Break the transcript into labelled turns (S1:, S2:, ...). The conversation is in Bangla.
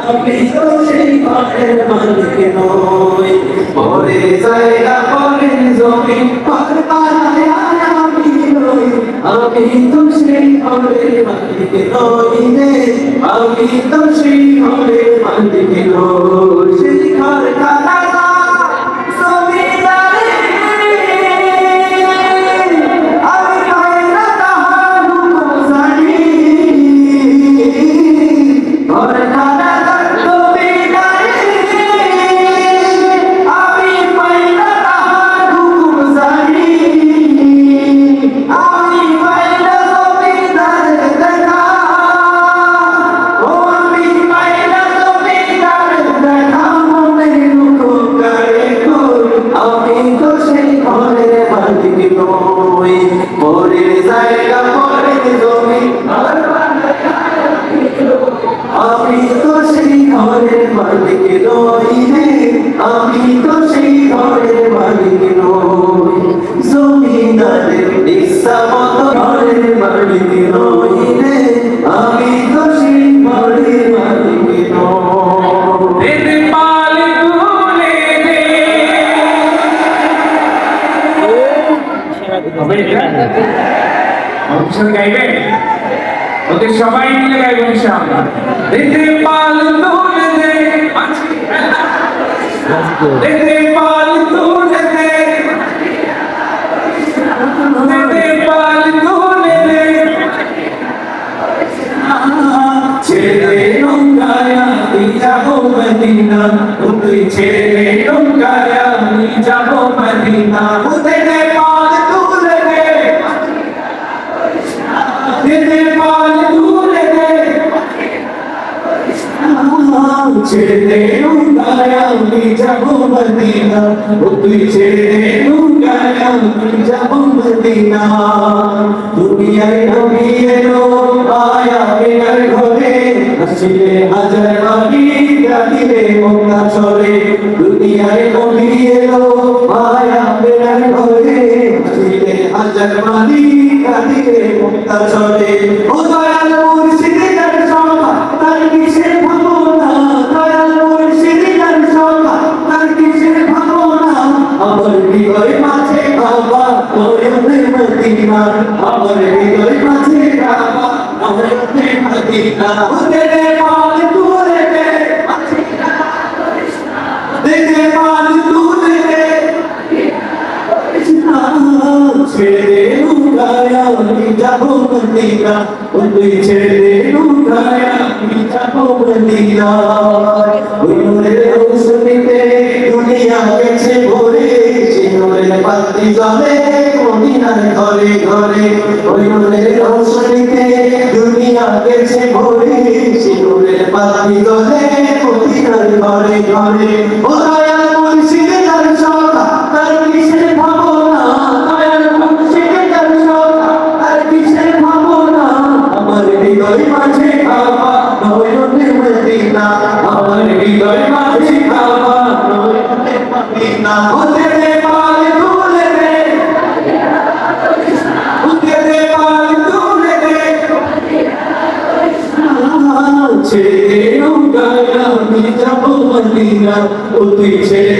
S1: আমি তো সেই ঘরের মালিক নই। পরে জায়গা পরে জমি পর পাড়ায় আমি নই তো সেই আমি তো সেই ঘরের মালিক নই ঘর খানা মালিক নই পরের জায়গা পরের জমি। আমি তো সেই ঘরের মালিক নই রে, আমি তো সেই ঘরের মালিক নই।
S2: অবসর গাইবে ওকে সবাই মিলে গাইবে ইনশাআল্লাহ দিদি পাল তুলে দে দিদি পাল তুলে দে দিদি পাল তুলে দে
S1: ছেড়ে নৌকায়া আমি মদিনা তুই নৌকায়া, আমি যাব মদিনা। দিদি পাল তুলে দে। ছেড়ে নৌকায়া আমি যাব মদিনা। তুই ছেড়ে নৌকায়া আমি যাব মদিনা। দুনিয়ায় নবী এলো আয়া বেনার ঘরে আসিলে হাজার বাড়ি গাদিলে মক্কা চলে দুনিয়ায় নবী এলো আয়া বেনার ঘরে আসিলে হাজার গাদিলে মক্কা চলে ও দয়াল মুর্শিদ তার সভা তার কিসের ভাবনা? দয়াল মুর্শিদ তার সভা তার কিসের ভাবনা? আমার হৃদয় মাঝে বাবা নয়নে মদিনা, আমার হৃদয় মাঝে বাবা নয়নে মদিনা। ওরে ছেড়ে লুকায়া, আমি যাব মদিনা ও তুই ছেড়ে লুকায়া, আমি যাব মদিনা ওই নূরের রৌশনীতে দুনিয়া গেছে ভরে সে নূরের বাতি জ্বলে মদিনার ঘরে ঘরে। ওই নূরের রৌশনীতে দুনিয়া গেছে ভরে নয়নে মদিনা ওতে পাল তুলে রে। ওতে রে পাল তুলে রে। ছেড়ে নৌকায়া আমি যাব মদিনা ও তুই ছেড়ে